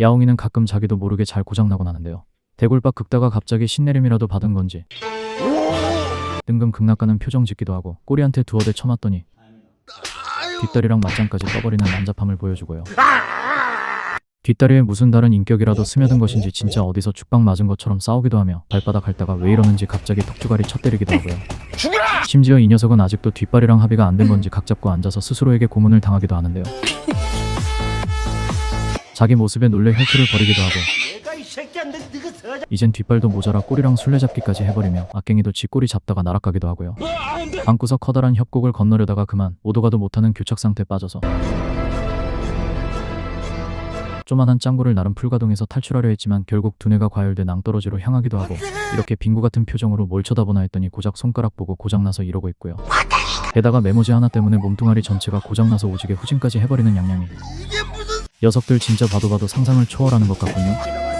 야옹이는 가끔 자기도 모르게 잘 고장나곤 하는데요. 대굴박 긁다가 갑자기 신내림이라도 받은 건지 뜬금 극락가는 표정 짓기도 하고 꼬리한테 두어 대 쳐맞더니 뒷다리랑 맞짱까지 떠버리는 난잡함을 보여주고요. 뒷다리에 무슨 다른 인격이라도 스며든 것인지 진짜 어디서 죽방 맞은 것처럼 싸우기도 하며 발바닥 핥다가 왜 이러는지 갑자기 턱주가리 쳐 때리기도 하고요. 심지어 이 녀석은 아직도 뒷발이랑 합의가 안 된 건지 각 잡고 앉아서 스스로에게 고문을 당하기도 하는데요. 자기 모습에 놀래 혈투를 벌이기도 하고 이젠 뒷발도 모자라 꼬리랑 술래잡기까지 해버리며 악갱이도 지 꼬리 잡다가 날아가기도 하고요. 방구석 커다란 협곡을 건너려다가 그만 오도가도 못하는 교착 상태에 빠져서 조만한 짱구를 나름 풀가동해서 탈출하려 했지만 결국 두뇌가 과열돼 낭떠러지로 향하기도 하고 이렇게 빙구 같은 표정으로 뭘 쳐다보나 했더니 고작 손가락 보고 고장나서 이러고 있고요. 게다가 메모지 하나 때문에 몸뚱아리 전체가 고장나서 오지게 후진까지 해버리는 양양이 녀석들 진짜 봐도 봐도 상상을 초월하는 것 같군요.